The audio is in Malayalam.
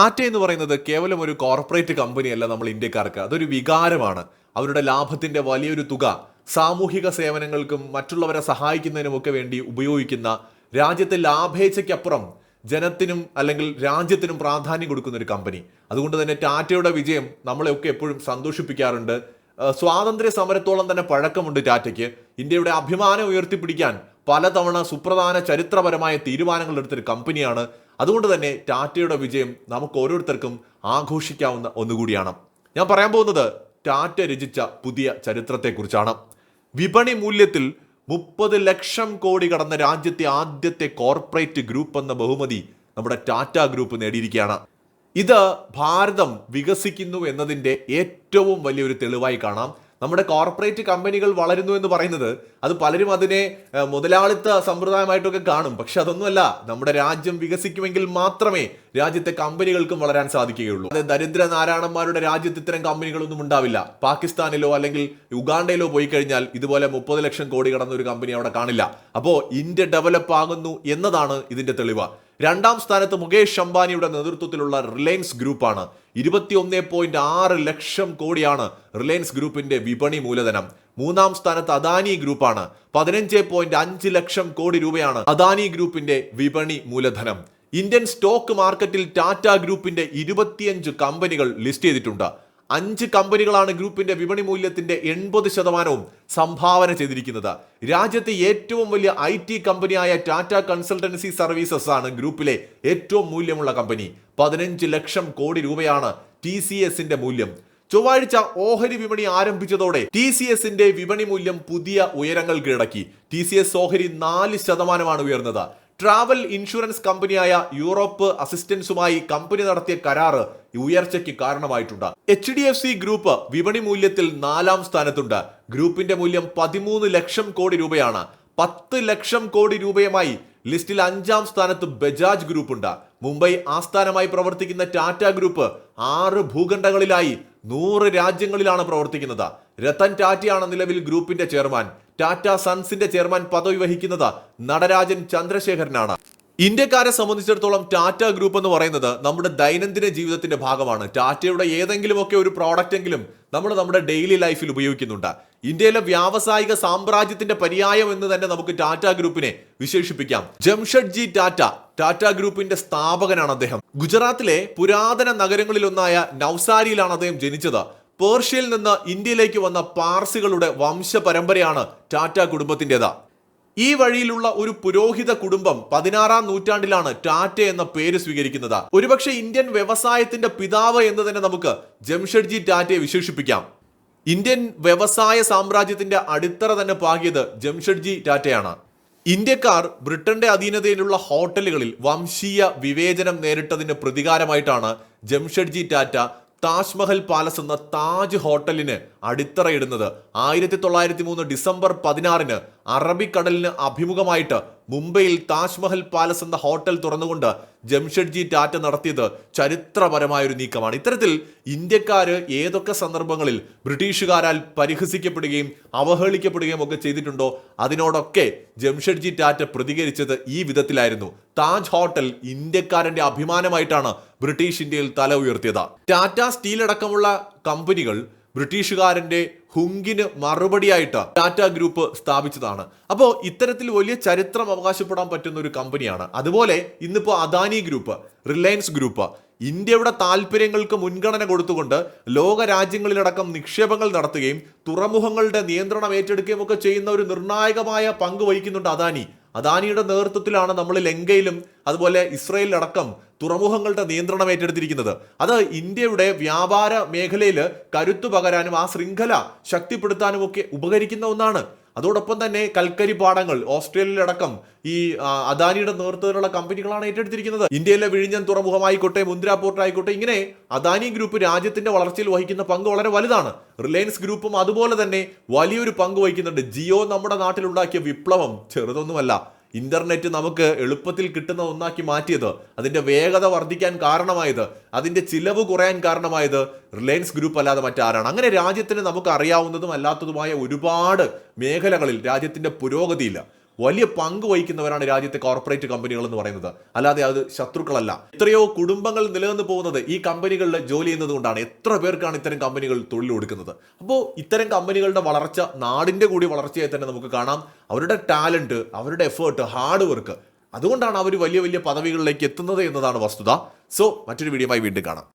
ടാറ്റ എന്ന് പറയുന്നത് കേവലം ഒരു കോർപ്പറേറ്റ് കമ്പനിയല്ല നമ്മൾ ഇന്ത്യക്കാർക്ക്. അതൊരു വികാരമാണ്. അവരുടെ ലാഭത്തിന്റെ വലിയൊരു തുക സാമൂഹിക സേവനങ്ങൾക്കും മറ്റുള്ളവരെ സഹായിക്കുന്നതിനുമൊക്കെ വേണ്ടി ഉപയോഗിക്കുന്ന രാജ്യത്തെ ലാഭേച്ഛയ്ക്കപ്പുറം ജനത്തിനും അല്ലെങ്കിൽ രാജ്യത്തിനും പ്രാധാന്യം കൊടുക്കുന്ന ഒരു കമ്പനി അതുകൊണ്ട് തന്നെ ടാറ്റയുടെ വിജയം നമ്മളെയൊക്കെ എപ്പോഴും സന്തോഷിപ്പിക്കാറുണ്ട്. സ്വാതന്ത്ര്യ സമരത്തോളം തന്നെ പഴക്കമുണ്ട് ടാറ്റയ്ക്ക്. ഇന്ത്യയുടെ അഭിമാനം ഉയർത്തിപ്പിടിക്കാൻ പലതവണ സുപ്രധാന ചരിത്രപരമായ തീരുമാനങ്ങൾ എടുത്തൊരു കമ്പനിയാണ് അതുകൊണ്ട് തന്നെ ടാറ്റയുടെ വിജയം നമുക്ക് ഓരോരുത്തർക്കും ആഘോഷിക്കാവുന്ന ഒന്നുകൂടിയാണ്. ഞാൻ പറയാൻ പോകുന്നത് ടാറ്റ രചിച്ച പുതിയ ചരിത്രത്തെക്കുറിച്ചാണ്. വിപണി മൂല്യത്തിൽ മുപ്പത് ലക്ഷം കോടി കടന്ന രാജ്യത്തെ ആദ്യത്തെ കോർപ്പറേറ്റ് ഗ്രൂപ്പ് എന്ന ബഹുമതി നമ്മുടെ ടാറ്റ ഗ്രൂപ്പ് നേടിയിരിക്കുകയാണ്. ഇത് ഭാരതം വികസിക്കുന്നു എന്നതിന്റെ ഏറ്റവും വലിയൊരു തെളിവായി കാണാം. നമ്മുടെ കോർപ്പറേറ്റ് കമ്പനികൾ വളരുന്നു എന്ന് പറയുന്നത് അത് പലരും അതിനെ മുതലാളിത്ത സമ്പ്രദായമായിട്ടൊക്കെ കാണും. പക്ഷെ അതൊന്നുമല്ല. നമ്മുടെ രാജ്യം വികസിക്കുമെങ്കിൽ മാത്രമേ രാജ്യത്തെ കമ്പനികൾക്കും വളരാൻ സാധിക്കുകയുള്ളൂ. അത് ദരിദ്ര നാരായണന്മാരുടെ രാജ്യത്ത് ഇത്തരം കമ്പനികളൊന്നും ഉണ്ടാവില്ല. പാകിസ്ഥാനിലോ അല്ലെങ്കിൽ ഉഗാണ്ടയിലോ പോയി കഴിഞ്ഞാൽ ഇതുപോലെ മുപ്പത് ലക്ഷം കോടി കടന്ന ഒരു കമ്പനി അവിടെ കാണില്ല. അപ്പോൾ ഇന്ത്യ ഡെവലപ്പ് ആകുന്നു എന്നതാണ് ഇതിന്റെ തെളിവ്. രണ്ടാം സ്ഥാനത്ത് മുകേഷ് അംബാനിയുടെ നേതൃത്വത്തിലുള്ള റിലയൻസ് ഗ്രൂപ്പാണ്. ഇരുപത്തിയൊന്ന് പോയിന്റ് ആറ് ലക്ഷം കോടിയാണ് റിലയൻസ് ഗ്രൂപ്പിന്റെ വിപണി മൂലധനം. മൂന്നാം സ്ഥാനത്ത് അദാനി ഗ്രൂപ്പാണ്. പതിനഞ്ച് പോയിന്റ് അഞ്ച് ലക്ഷം കോടി രൂപയാണ് അദാനി ഗ്രൂപ്പിന്റെ വിപണി മൂലധനം. ഇന്ത്യൻ സ്റ്റോക്ക് മാർക്കറ്റിൽ ടാറ്റ ഗ്രൂപ്പിന്റെ ഇരുപത്തിയഞ്ച് കമ്പനികൾ ലിസ്റ്റ് ചെയ്തിട്ടുണ്ട്. അഞ്ച് കമ്പനികളാണ് ഗ്രൂപ്പിന്റെ വിപണി മൂല്യത്തിന്റെ എൺപത് ശതമാനവും സംഭാവന ചെയ്തിരിക്കുന്നത്. രാജ്യത്തെ ഏറ്റവും വലിയ ഐ ടി കമ്പനിയായ ടാറ്റ കൺസൾട്ടൻസി സർവീസസ് ആണ് ഗ്രൂപ്പിലെ ഏറ്റവും മൂല്യമുള്ള കമ്പനി. പതിനഞ്ച് ലക്ഷം കോടി രൂപയാണ് ടി സി എസിന്റെ മൂല്യം. ചൊവ്വാഴ്ച ഓഹരി വിപണി ആരംഭിച്ചതോടെ ടി സി എസിന്റെ വിപണി മൂല്യം പുതിയ ഉയരങ്ങൾ കീഴടക്കി ടി സി എസ് ഓഹരി നാല് ശതമാനമാണ് ഉയർന്നത്. ട്രാവൽ ഇൻഷുറൻസ് കമ്പനിയായ യൂറോപ്പ് അസിസ്റ്റൻസുമായി കമ്പനി നടത്തിയ കരാറ് ഉയർച്ചയ്ക്ക് കാരണമായിട്ടുണ്ട്. H D F C group വിപണി മൂല്യത്തിൽ നാലാം സ്ഥാനത്തുണ്ട്. ഗ്രൂപ്പിന്റെ മൂല്യം പതിമൂന്ന് ലക്ഷം കോടി രൂപയാണ്. പത്ത് ലക്ഷം കോടി രൂപയുമായി ലിസ്റ്റിൽ അഞ്ചാം സ്ഥാനത്ത് ബജാജ് ഗ്രൂപ്പ് ഉണ്ട് മുംബൈ ആസ്ഥാനമായി പ്രവർത്തിക്കുന്ന ടാറ്റ ഗ്രൂപ്പ് ആറ് ഭൂഖണ്ഡങ്ങളിലായി നൂറ് രാജ്യങ്ങളിലാണ് പ്രവർത്തിക്കുന്നത്. രത്തൻ ടാറ്റയാണ് നിലവിൽ ഗ്രൂപ്പിന്റെ ചെയർമാൻ. ടാറ്റ സൺസിന്റെ ചെയർമാൻ പദവി വഹിക്കുന്നത് നടരാജൻ ചന്ദ്രശേഖരനാണ്. ഇന്ത്യക്കാരെ സംബന്ധിച്ചിടത്തോളം ടാറ്റ ഗ്രൂപ്പ് എന്ന് പറയുന്നത് നമ്മുടെ ദൈനംദിന ജീവിതത്തിന്റെ ഭാഗമാണ്. ടാറ്റയുടെ ഏതെങ്കിലുമൊക്കെ ഒരു പ്രോഡക്റ്റ് എങ്കിലും നമ്മൾ നമ്മുടെ ഡെയിലി ലൈഫിൽ ഉപയോഗിക്കുന്നുണ്ട്. ഇന്ത്യയിലെ വ്യാവസായിക സാമ്രാജ്യത്തിന്റെ പര്യായം എന്ന് തന്നെ നമുക്ക് ടാറ്റ ഗ്രൂപ്പിനെ വിശേഷിപ്പിക്കാം. ജംഷഡ്ജി ടാറ്റ ടാറ്റ ഗ്രൂപ്പിന്റെ സ്ഥാപകനാണ് അദ്ദേഹം. ഗുജറാത്തിലെ പുരാതന നഗരങ്ങളിലൊന്നായ നവ്സാരിയിലാണ് അദ്ദേഹം ജനിച്ചത്. പേർഷ്യയിൽ നിന്ന് ഇന്ത്യയിലേക്ക് വന്ന പാർസികളുടെ വംശപരമ്പരയാണ് ടാറ്റ കുടുംബത്തിന്റെത്. ഈ വഴിയിലുള്ള ഒരു പുരോഹിത കുടുംബം പതിനാറാം നൂറ്റാണ്ടിലാണ് ടാറ്റ എന്ന പേര് സ്വീകരിക്കുന്നത്. ഒരുപക്ഷെ ഇന്ത്യൻ വ്യവസായത്തിന്റെ പിതാവ് എന്ന് തന്നെ നമുക്ക് ജംഷഡ്ജി ടാറ്റയെ വിശേഷിപ്പിക്കാം. ഇന്ത്യൻ വ്യവസായ സാമ്രാജ്യത്തിന്റെ അടിത്തറ തന്നെ പാകിയത് ജംഷഡ്ജി ടാറ്റയാണ്. ഇന്ത്യക്കാർ ബ്രിട്ടന്റെ അധീനതയിലുള്ള ഹോട്ടലുകളിൽ വംശീയ വിവേചനം നേരിട്ടതിന് പ്രതികാരമായിട്ടാണ് ജംഷഡ്ജി ടാറ്റ താജ്മഹൽ പാലസ് എന്ന താജ് ഹോട്ടലിന് അടിത്തറയിടുന്നത്. ആയിരത്തി തൊള്ളായിരത്തി മൂന്ന് ഡിസംബർ പതിനാറിന് അറബിക്കടലിന് അഭിമുഖമായിട്ട് മുംബൈയിൽ താജ്മഹൽ പാലസ് എന്ന ഹോട്ടൽ തുറന്നുകൊണ്ട് ജംഷഡ്ജി ടാറ്റ നടത്തിയത് ചരിത്രപരമായ ഒരു നീക്കമാണ്. ഇത്തരത്തിൽ ഇന്ത്യക്കാർ ഏതൊക്കെ സന്ദർഭങ്ങളിൽ ബ്രിട്ടീഷുകാരാൽ പരിഹസിക്കപ്പെടുകയും അവഹേളിക്കപ്പെടുകയും ഒക്കെ ചെയ്തിട്ടുണ്ടോ അതിനോടൊക്കെ ജംഷഡ്ജി ടാറ്റ പ്രതികരിച്ചത് ഈ വിധത്തിലായിരുന്നു. താജ് ഹോട്ടൽ ഇന്ത്യക്കാരന്റെ അഭിമാനമായിട്ടാണ് ബ്രിട്ടീഷ് ഇന്ത്യയിൽ തല ഉയർത്തിയത്. ടാറ്റ സ്റ്റീൽ അടക്കമുള്ള കമ്പനികൾ ബ്രിട്ടീഷുകാരന്റെ ഹുങ്കിന് മറുപടിയായിട്ട് ടാറ്റ ഗ്രൂപ്പ് സ്ഥാപിച്ചതാണ്. അപ്പോൾ ഇത്തരത്തിൽ വലിയ ചരിത്രം അവകാശപ്പെടാൻ പറ്റുന്ന ഒരു കമ്പനിയാണ്. അതുപോലെ ഇന്നിപ്പോൾ അദാനി ഗ്രൂപ്പ് റിലയൻസ് ഗ്രൂപ്പ് ഇന്ത്യയുടെ താല്പര്യങ്ങൾക്ക് മുൻഗണന കൊടുത്തുകൊണ്ട് ലോക രാജ്യങ്ങളിലടക്കം നിക്ഷേപങ്ങൾ നടത്തുകയും തുറമുഖങ്ങളുടെ നിയന്ത്രണം ഏറ്റെടുക്കുകയും ഒക്കെ ചെയ്യുന്ന ഒരു നിർണായകമായ പങ്ക് വഹിക്കുന്നുണ്ട് അദാനി. അദാനിയുടെ നേതൃത്വത്തിലാണ് നമ്മൾ ലങ്കയിലും അതുപോലെ ഇസ്രയേലിലടക്കം തുറമുഖങ്ങളുടെ നിയന്ത്രണം ഏറ്റെടുത്തിരിക്കുന്നത്. അത് ഇന്ത്യയുടെ വ്യാപാര മേഖലയിൽ കരുത്തു പകരാനും ആ ശൃംഖല ശക്തിപ്പെടുത്താനും ഒക്കെ ഉപകരിക്കുന്ന ഒന്നാണ്. അതോടൊപ്പം തന്നെ കൽക്കരി പാടങ്ങൾ ഓസ്ട്രേലിയയിലടക്കം ഈ അദാനിയുടെ നേതൃത്വത്തിലുള്ള കമ്പനികളാണ് ഏറ്റെടുത്തിരിക്കുന്നത്. ഇന്ത്യയിലെ വിഴിഞ്ഞൻ തുറമുഖമായിക്കോട്ടെ മുന്ദ്ര പോർട്ട് ആയിക്കോട്ടെ ഇങ്ങനെ അദാനി ഗ്രൂപ്പ് രാജ്യത്തിന്റെ വളർച്ചയിൽ വഹിക്കുന്ന പങ്ക് വളരെ വലുതാണ്. റിലയൻസ് ഗ്രൂപ്പും അതുപോലെ തന്നെ വലിയൊരു പങ്ക് വഹിക്കുന്നുണ്ട്. ജിയോ നമ്മുടെ നാട്ടിലുണ്ടാക്കിയ വിപ്ലവം ചെറുതൊന്നുമല്ല. ഇന്റർനെറ്റ് നമുക്ക് എളുപ്പത്തിൽ കിട്ടുന്ന ഒന്നാക്കി മാറ്റിയത് അതിന്റെ വേഗത വർദ്ധിക്കാൻ കാരണമായത് അതിന്റെ ചിലവ് കുറയാൻ കാരണമായത് റിലയൻസ് ഗ്രൂപ്പ് അല്ലാതെ മറ്റാരാണ്. അങ്ങനെ രാജ്യത്തിന് നമുക്ക് അറിയാവുന്നതും അല്ലാത്തതുമായ ഒരുപാട് മേഖലകളിൽ രാജ്യത്തിന്റെ പുരോഗതിയില്ല. വലിയ പങ്ക് വഹിക്കുന്നവരാണ് രാജ്യത്തെ കോർപ്പറേറ്റ് കമ്പനികൾ എന്ന് പറയുന്നത്. അല്ലാതെ അത് ശത്രുക്കളല്ല. എത്രയോ കുടുംബങ്ങൾ നിലനിന്ന് പോകുന്നത് ഈ കമ്പനികളിൽ ജോലി ചെയ്യുന്നത് കൊണ്ടാണ്. എത്ര പേർക്കാണ് ഇത്തരം കമ്പനികൾ തൊഴിൽ കൊടുക്കുന്നത്? അപ്പോൾ ഇത്തരം കമ്പനികളുടെ വളർച്ച നാടിന്റെ കൂടി വളർച്ചയായി തന്നെ നമുക്ക് കാണാം. അവരുടെ ടാലന്റ് അവരുടെ എഫേർട്ട് ഹാർഡ് വർക്ക് അതുകൊണ്ടാണ് അവർ വലിയ വലിയ പദവികളിലേക്ക് എത്തുന്നത് എന്നതാണ് വസ്തുത. സോ മറ്റൊരു വീഡിയോയുമായി വീണ്ടും കാണാം.